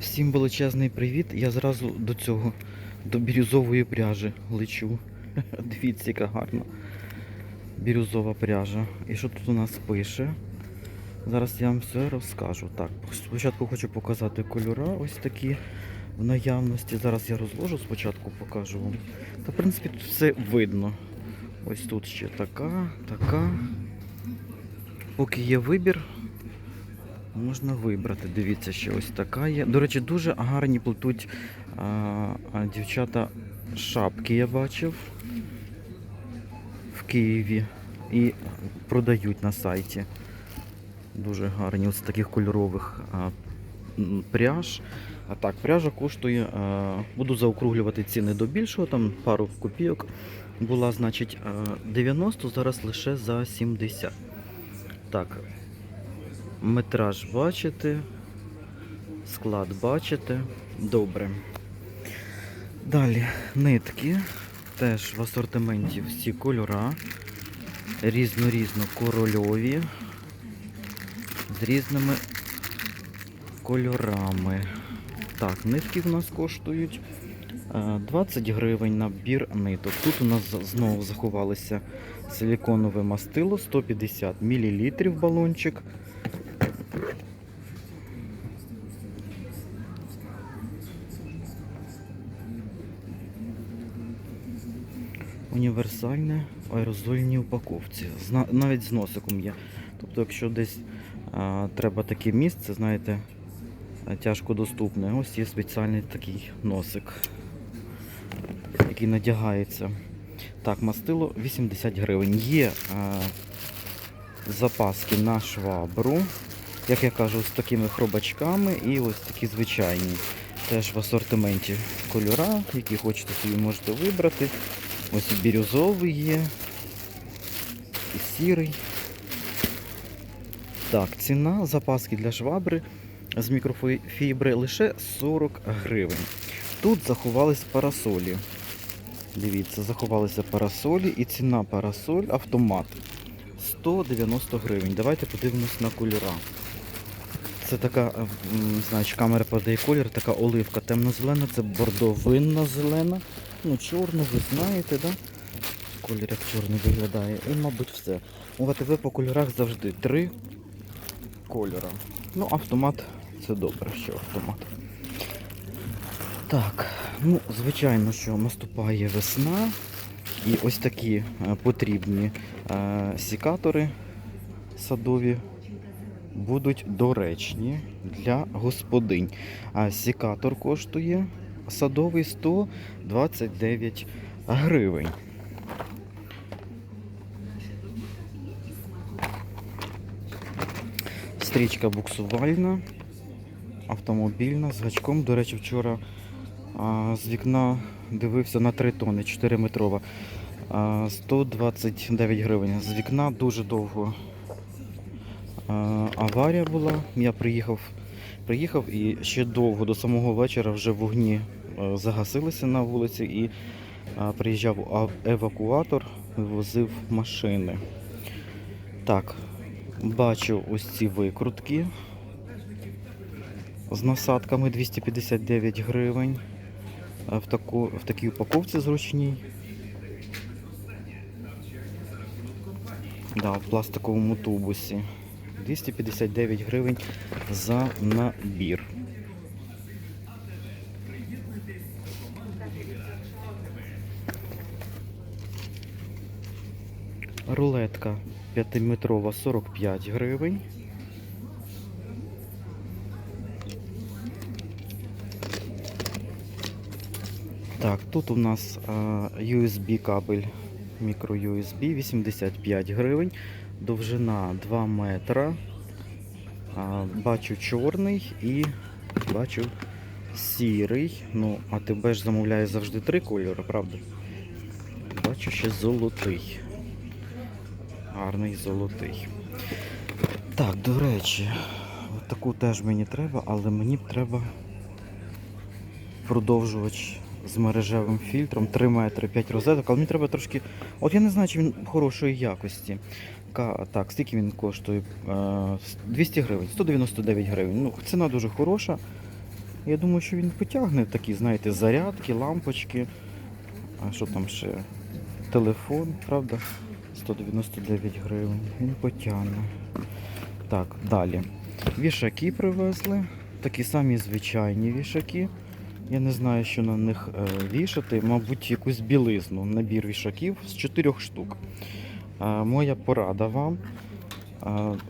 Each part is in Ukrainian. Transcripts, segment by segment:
Всім величезний привіт. Я зразу до цього, до бірюзової пряжі лечу. Дивіться, яка гарна. Бірюзова пряжа. І що тут у нас пише? Зараз я вам все розкажу. Так, спочатку хочу показати кольора ось такі в наявності. Зараз я розложу, спочатку покажу вам. Та в принципі тут все видно. Ось тут ще така, така. Поки є вибір, Можна вибрати. Дивіться, ще ось така є. До речі, дуже гарні плетуть а, дівчата шапки, я бачив в Києві і продають на сайті. Дуже гарні, ось таких кольорових а, пряж. А так, пряжа коштує, а, буду заокруглювати ціни до більшого, там пару копійок. Була, значить, а, 90, зараз лише за 70. Так, Метраж бачите, склад бачите. Добре. Далі нитки. Теж в асортименті всі кольора. Різно-різно корольові. З різними кольорами. Так, нитки в нас коштують е, 20 гривень набір ниток. Тут у нас знову заховалося силіконове мастило 150 мл балончик. Універсальне в аерозольній упаковці. Навіть з носиком є. Тобто, якщо десь а, треба таке місце, знаєте, тяжко доступне, ось є спеціальний такий носик, який надягається. Так, мастило 80 гривень. Є а, запаски на швабру, як я кажу, з такими хробачками і ось такі звичайні. Теж в асортименті кольора, які хочете собі можете вибрати. Ось і бірюзовий є, і сірий. Так, ціна запаски для швабри з мікрофібри лише 40 гривень. Тут заховались парасолі. Дивіться, заховалися парасолі і ціна парасоль автомат 190 гривень. Давайте подивимось на кольора. Це така, не знаю, чи камера подає колір, така оливка темно-зелена, це бордовинно зелена. Ну, чорну, ви знаєте, да? Колір як чорний виглядає. І, мабуть, все. У АТВ по кольорах завжди три кольора. Ну, автомат це добре, що автомат. Так, ну, звичайно, що наступає весна. І ось такі е, потрібні е, сікатори садові будуть доречні для господинь. А сікатор коштує садовий 129 гривень. Стрічка буксувальна, автомобільна з гачком. До речі, вчора а, з вікна дивився на 3 тони, 4 метрова. А, 129 гривень. З вікна дуже довго аварія була. Я приїхав, приїхав і ще довго до самого вечора вже вогні е, загасилися на вулиці і приїжджав евакуатор, вивозив машини. Так, бачу ось ці викрутки з насадками 259 гривень. В, таку, в такій упаковці зручній. Да, в пластиковому тубусі. 259 гривень за набір. Рулетка 5-метрова 45 гривень. Так, тут у нас а, USB кабель мікро USB 85 гривень, довжина 2 метра. Бачу чорний і бачу сірий. Ну, а тебе ж замовляє завжди три кольори, правда? Бачу ще золотий. Гарний золотий. Так, до речі, таку теж мені треба, але мені б треба продовжувач з мережевим фільтром 3 метри 5 розеток, але мені треба трошки. От я не знаю, чи він хорошої якості. Ка- Так, скільки він коштує? Е, 200 гривень, 199 гривень. Ну, ціна дуже хороша. Я думаю, що він потягне такі, знаєте, зарядки, лампочки. А що там ще? Телефон, правда? 199 гривень. Він потягне. Так, далі. Вішаки привезли. Такі самі звичайні вішаки. Я не знаю, що на них е, вішати. Мабуть, якусь білизну. Набір вішаків з 4 штук. Моя порада вам.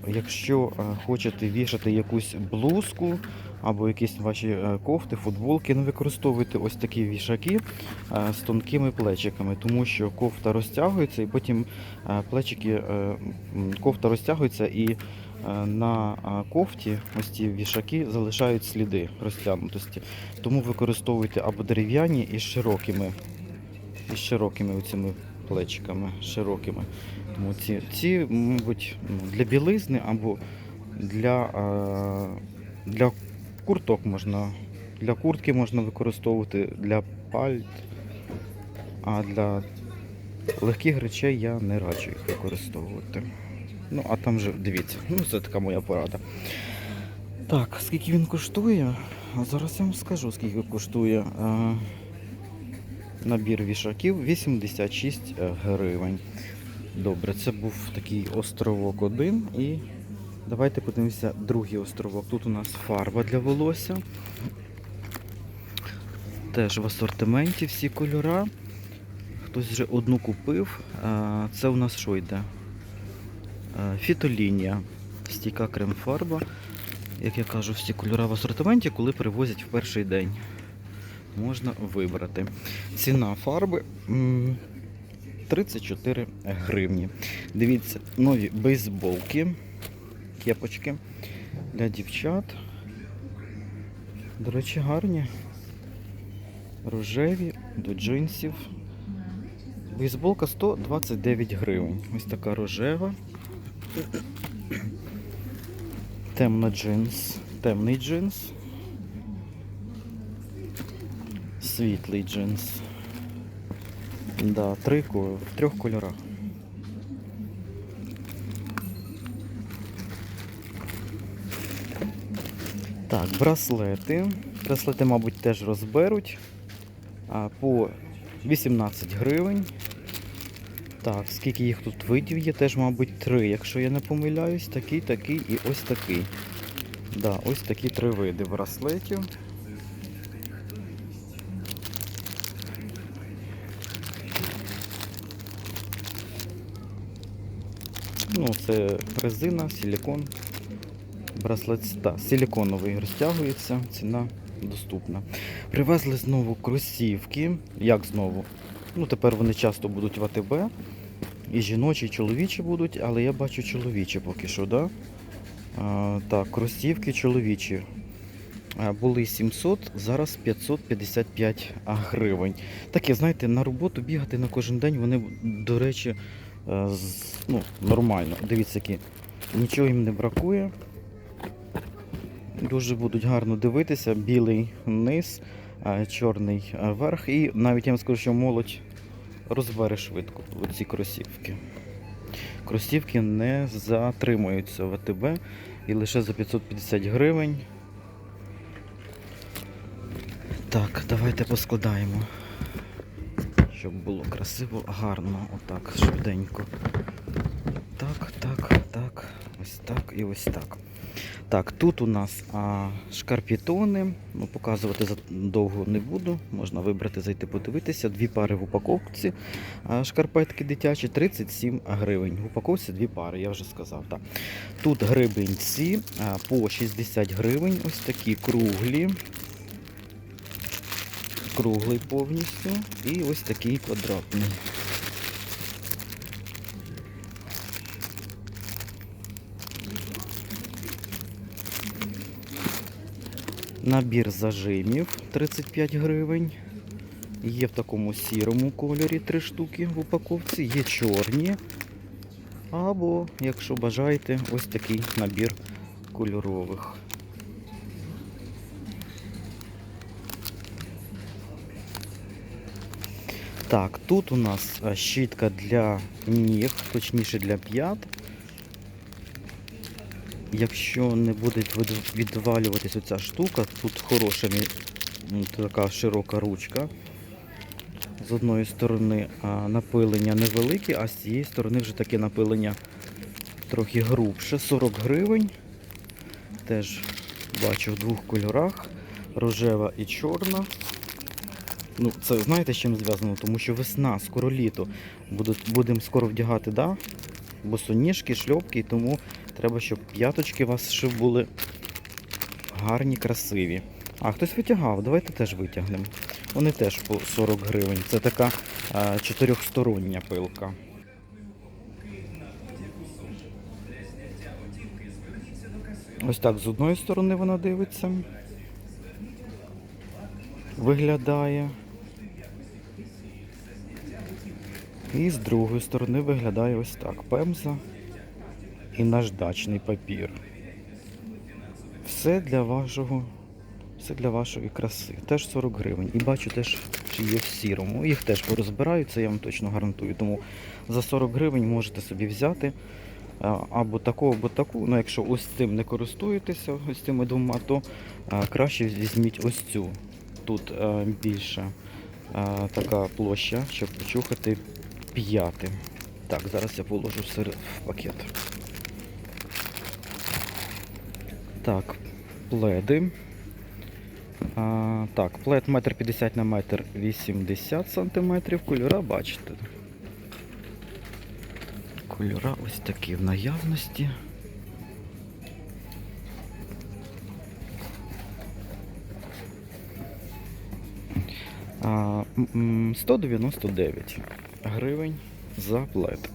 Якщо хочете вішати якусь блузку або якісь ваші е, кофти, футболки, не використовуйте ось такі вішаки з тонкими плечиками, тому що кофта розтягується і потім плечики, е, кофта розтягується і е, на кофті ось ці вішаки залишають сліди розтягнутості. Тому використовуйте або дерев'яні із широкими, із широкими оцими плечиками, широкими. Тому ці, ці мабуть, для білизни або для, е, для курток можна, для куртки можна використовувати, для пальт, а для легких речей я не раджу їх використовувати. Ну, а там же, дивіться, ну це така моя порада. Так, скільки він коштує? Зараз я вам скажу, скільки коштує. Е, Набір вішаків 86 гривень. Добре, це був такий островок один. І давайте подивимося другий островок. Тут у нас фарба для волосся. Теж в асортименті всі кольора. Хтось вже одну купив. Це у нас що йде? Фітолінія. Стійка крем-фарба. Як я кажу, всі кольора в асортименті, коли привозять в перший день. Можна вибрати. Ціна фарби 34 гривні. Дивіться, нові бейсболки, кепочки для дівчат. До речі, гарні. Рожеві до джинсів. Бейсболка 129 гривень. Ось така рожева. Темна джинс. Темний джинс. Світлий джинс. Да, три в трьох кольорах. Так, браслети. Браслети, мабуть, теж розберуть. По 18 гривень. Так, скільки їх тут видів є, теж, мабуть, три, якщо я не помиляюсь. Такий, такий і ось такий. Да, ось такі три види браслетів. Ну, це резина, силикон. Браслет та, силиконовий розтягується, ціна доступна. Привезли знову кросівки. Як знову? Ну, тепер вони часто будуть в АТБ. І жіночі, і чоловічі будуть, але я бачу чоловічі поки що, да? А, так, кросівки чоловічі. Були 700, зараз 555 гривень. Таке, знаєте, на роботу бігати на кожен день, вони, до речі, ну, нормально. Дивіться, які нічого їм не бракує. Дуже будуть гарно дивитися. Білий низ, чорний верх. І навіть я вам скажу, що молодь розбере швидко ці кросівки. Кросівки не затримуються в АТБ і лише за 550 гривень. Так, давайте поскладаємо. Щоб було красиво, гарно, отак, швиденько. Так, так, так, ось так і ось так. Так, тут у нас а, шкарпітони. Ну, показувати довго не буду. Можна вибрати, зайти подивитися. Дві пари в упаковці. А, шкарпетки дитячі 37 гривень. В упаковці дві пари, я вже сказав. Так. Тут гребенці а, по 60 гривень. Ось такі круглі. Круглий повністю. І ось такий квадратний. Набір зажимів 35 гривень. Є в такому сірому кольорі 3 штуки в упаковці, є чорні. Або, якщо бажаєте, ось такий набір кольорових. Так, тут у нас щітка для ніг, точніше для п'ят. якщо не буде від- відвалюватись оця штука, тут хороша така широка ручка. З одної сторони напилення невелике, а з цієї сторони вже таке напилення трохи грубше. 40 гривень. Теж бачу в двох кольорах: рожева і чорна. Ну, це знаєте, з чим зв'язано? Тому що весна, скоро літо. Будемо скоро вдягати, да? босоніжки, шльопки, і тому треба, щоб п'яточки у вас ще були гарні, красиві. А хтось витягав, давайте теж витягнемо. Вони теж по 40 гривень. Це така а, чотирьохстороння пилка. Ось так з одної сторони вона дивиться. Виглядає. І з другої сторони виглядає ось так. Пемза і наждачний папір. Все для вашого, все для вашої краси. Теж 40 гривень. І бачу теж, що є в сірому. Їх теж порозбирають, це я вам точно гарантую. Тому за 40 гривень можете собі взяти або таку, або таку. Ну, якщо ось цим не користуєтеся, ось цими двома, то краще візьміть ось цю. Тут більше така площа, щоб почухати п'яти. Так, зараз я положу сир в пакет. Так, пледи. А, так, плед 1,50 м на метр 80 сантиметрів. Кольора бачите. Кольора ось такі в наявності. 199 гривень за плед.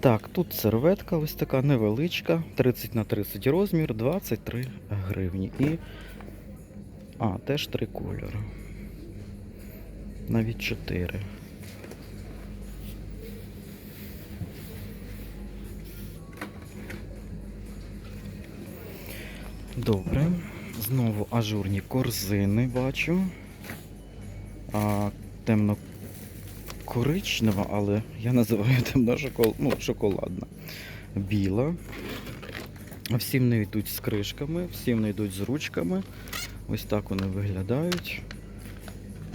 Так, тут серветка ось така невеличка, 30 на 30 розмір, 23 гривні. І. А, теж три кольори. Навіть 4. Добре. Знову ажурні корзини бачу. А, темно коричнева, але я називаю темно шокол... ну, шоколадна. Біла. Всі вони йдуть з кришками, всі вони йдуть з ручками. Ось так вони виглядають.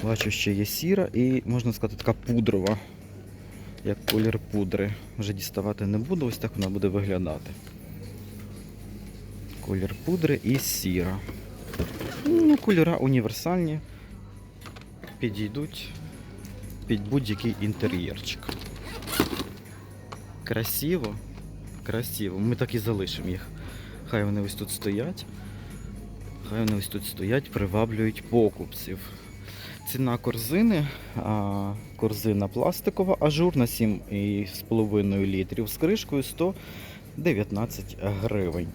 Бачу, ще є сіра і, можна сказати, така пудрова, як колір пудри. Вже діставати не буду, ось так вона буде виглядати. Колір пудри і сіра. Ну, кольора універсальні. Підійдуть під будь-який інтер'єрчик. Красиво, красиво. Ми так і залишимо їх. Хай вони ось тут стоять. Хай вони ось тут стоять, приваблюють покупців. Ціна корзини, а, корзина пластикова, ажурна 7,5 літрів з кришкою 119 гривень.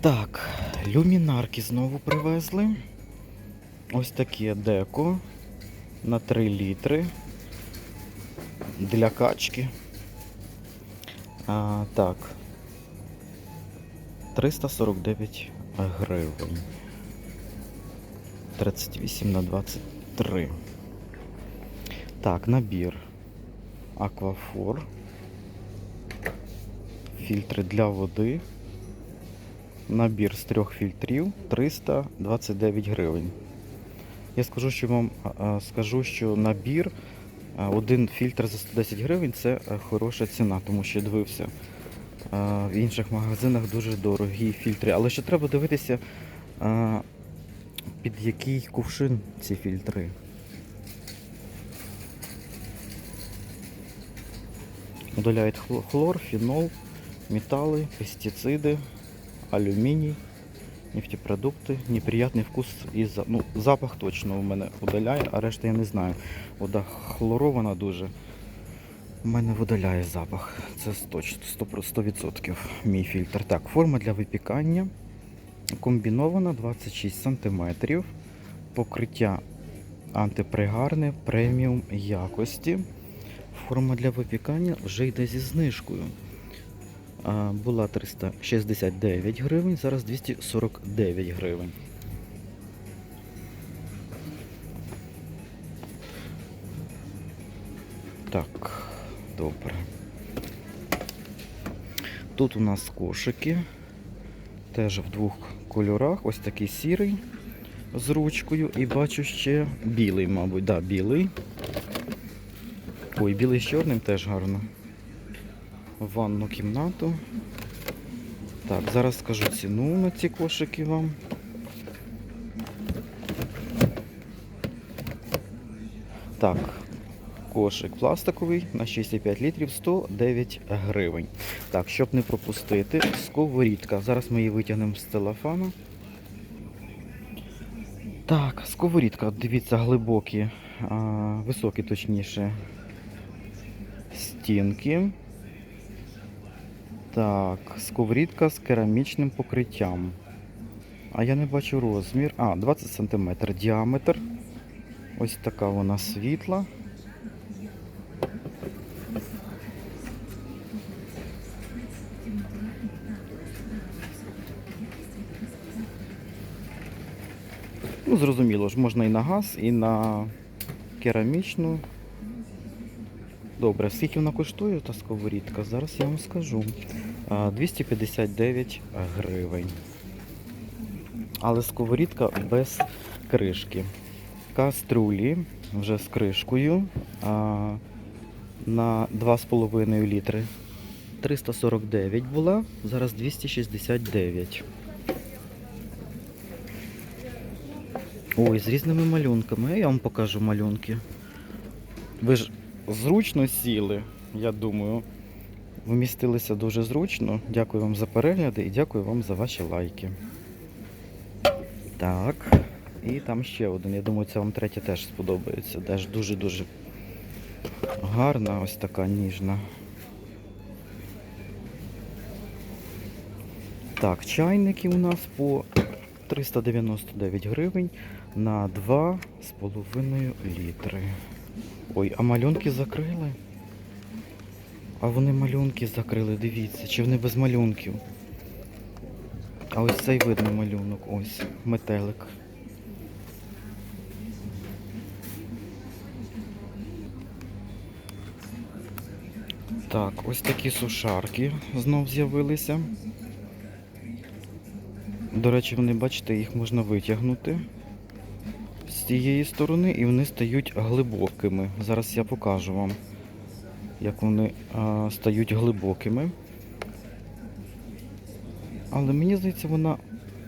Так, люмінарки знову привезли. Ось таке деко на 3 літри для качки. А, так. 349 гривень. 38 на 23. Так, набір. Аквафор. Фільтри для води. Набір з трьох фільтрів 329 гривень. Я скажу, що вам скажу, що набір, один фільтр за 110 гривень це хороша ціна, тому що я дивився. В інших магазинах дуже дорогі фільтри. Але ще треба дивитися, під який кувшин ці фільтри. Удаляють хлор, фенол, металли, пестициди, алюміній, нефтепродукти, неприятний вкус і ну, запах точно у мене удаляє, а решта я не знаю. Вода хлорована дуже. У мене видаляє запах. Це точно 100%, 100% мій фільтр. Так, форма для випікання. Комбінована 26 см. Покриття антипригарне преміум якості. Форма для випікання вже йде зі знижкою. Була 369 гривень, зараз 249 гривень. Так, добре. Тут у нас кошики теж в двох кольорах. Ось такий сірий з ручкою. І бачу ще білий, мабуть. Да, білий. Ой, білий з чорним теж гарно. Ванну кімнату. Так, зараз скажу ціну на ці кошики вам. Так, кошик пластиковий на 6,5 літрів 109 гривень. Так, щоб не пропустити, сковорідка. Зараз ми її витягнемо з телефону. Так, сковорідка, дивіться, глибокі, а, високі, точніше, стінки. Так, сковорідка з керамічним покриттям. А я не бачу розмір. А, 20 см діаметр. Ось така вона світла. Ну, зрозуміло ж, можна і на газ, і на керамічну. Добре, скільки вона коштує, та сковорідка? Зараз я вам скажу. 259 гривень. Але сковорідка без кришки. Каструлі вже з кришкою на 2,5 літри. 349 була, зараз 269. Ой, з різними малюнками. Я вам покажу малюнки. Ви ж зручно сіли, я думаю. Вмістилися дуже зручно. Дякую вам за перегляди і дякую вам за ваші лайки. Так. І там ще один. Я думаю, це вам третя теж сподобається. Теж дуже-дуже гарна, ось така ніжна. Так, чайники у нас по 399 гривень на 2,5 літри. Ой, а малюнки закрили? А вони малюнки закрили, дивіться, чи вони без малюнків. А ось цей видно малюнок, ось, метелик. Так, ось такі сушарки знов з'явилися. До речі, вони, бачите, їх можна витягнути з цієї сторони і вони стають глибокими. Зараз я покажу вам, як вони а, стають глибокими. Але мені здається, вона.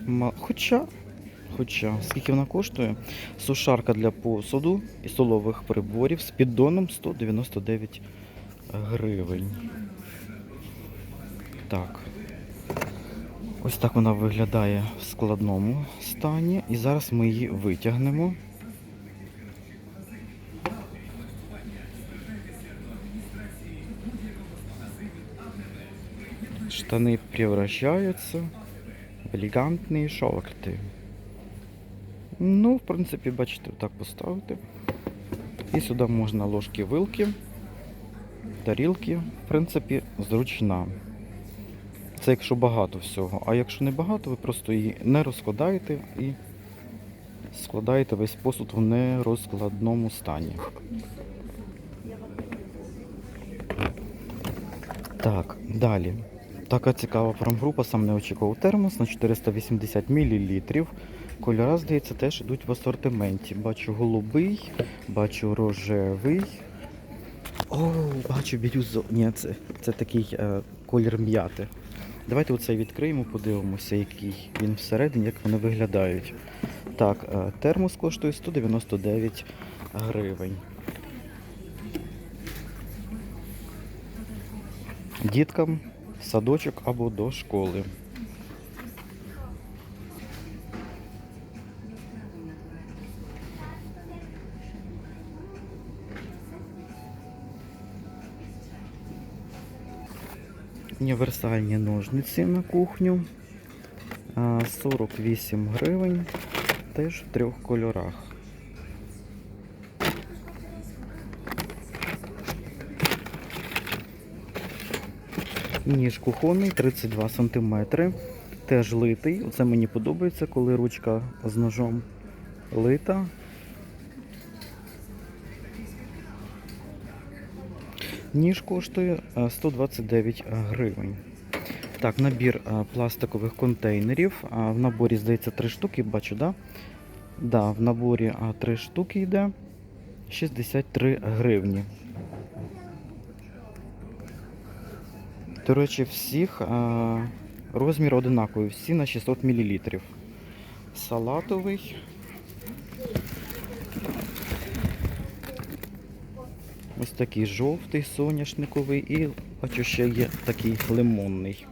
ма- Хоча, хоча, скільки вона коштує? Сушарка для посуду і столових приборів з піддоном 199 гривень. Так. Ось так вона виглядає в складному стані. І зараз ми її витягнемо. Штани превращаються в елегантні шорти. Ну, в принципі, бачите, так поставити. І сюди можна ложки, вилки, тарілки. В принципі, зручна. Це якщо багато всього. А якщо не багато, ви просто її не розкладаєте і складаєте весь посуд в нерозкладному стані. Так, далі. Така цікава промгрупа, сам не очікував термос на 480 мл. Кольора, здається, теж йдуть в асортименті. Бачу голубий, бачу рожевий. О, бачу бірюзо. Ні, це, це такий е, колір м'яти. Давайте оцей відкриємо, подивимося, який він всередині, як вони виглядають. Так, е, термос коштує 199 гривень. Діткам садочок або до школи. Універсальні ножниці на кухню. А, 48 гривень. Теж в трьох кольорах. Ніж кухонний 32 см. Теж литий. Оце мені подобається, коли ручка з ножом лита. Ніж коштує е, 129 гривень. Так, набір пластикових контейнерів. В наборі, здається, три штуки, бачу, да? Да, в наборі а, три штуки йде. 63 гривні. До речі, всіх розмір одинаковий, всі на 600 мл. Салатовий. Ось такий жовтий соняшниковий і бачу, ще є такий лимонний.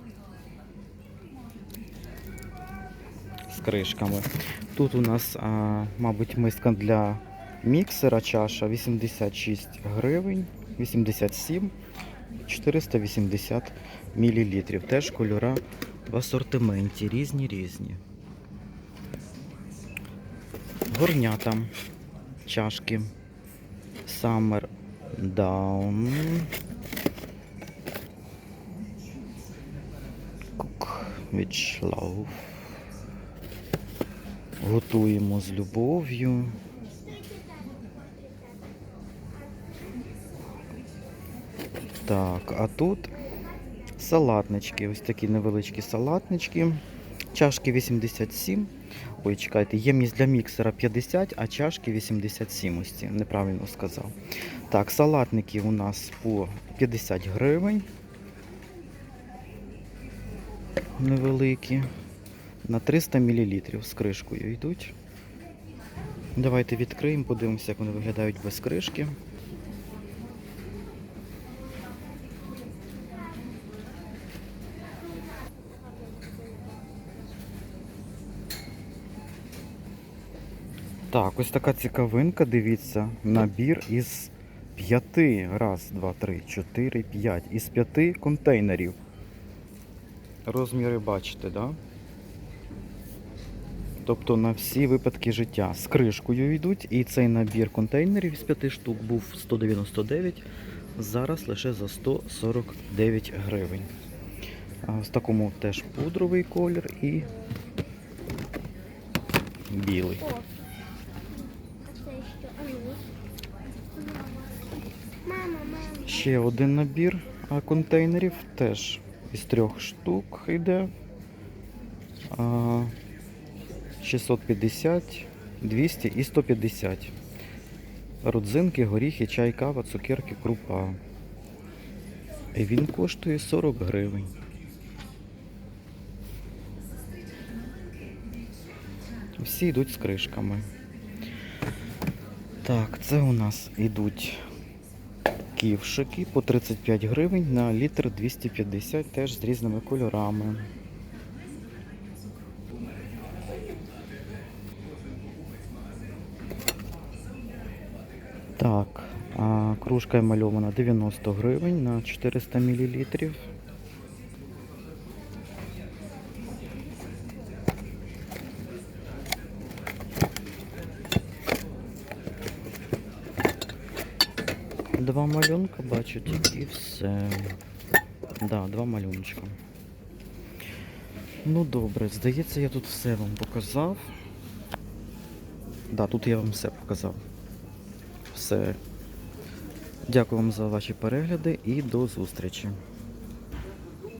З кришками. Тут у нас, а, мабуть, миска для міксера чаша 86 гривень, 87, 480 мл. Теж кольора в асортименті, різні різні. Горнята, чашки. Summer Down. Cook. Готуємо з любов'ю. Так, а тут салатнички. Ось такі невеличкі салатнички. Чашки 87. Ой, чекайте, ємність для міксера 50, а чашки 87. Ось ці, неправильно сказав. Так, салатники у нас по 50 гривень. Невеликі. На 300 мл з кришкою йдуть. Давайте відкриємо, подивимося, як вони виглядають без кришки. Так, ось така цікавинка, дивіться, набір із п'яти. Раз, два, три, чотири, п'ять. Із п'яти контейнерів. Розміри бачите, да? Тобто на всі випадки життя з кришкою йдуть. І цей набір контейнерів з п'яти штук був 199, зараз лише за 149 гривень. В такому теж пудровий колір і білий. О. А це що? А ну. Мама, мама. Ще один набір контейнерів, теж із трьох штук йде. 650, 200 і 150. Родзинки, горіхи, чай, кава, цукерки, крупа. І він коштує 40 гривень. Всі йдуть з кришками. Так, це у нас йдуть ківшики по 35 гривень на літр 250, теж з різними кольорами. Так, кружка емальована 90 гривень на 400 мл. Два малюнка бачу і все. Да, два малюночка. Ну добре, здається, я тут все вам показав. Да, тут я вам все показав. Все. Дякую вам за ваші перегляди і до зустрічі.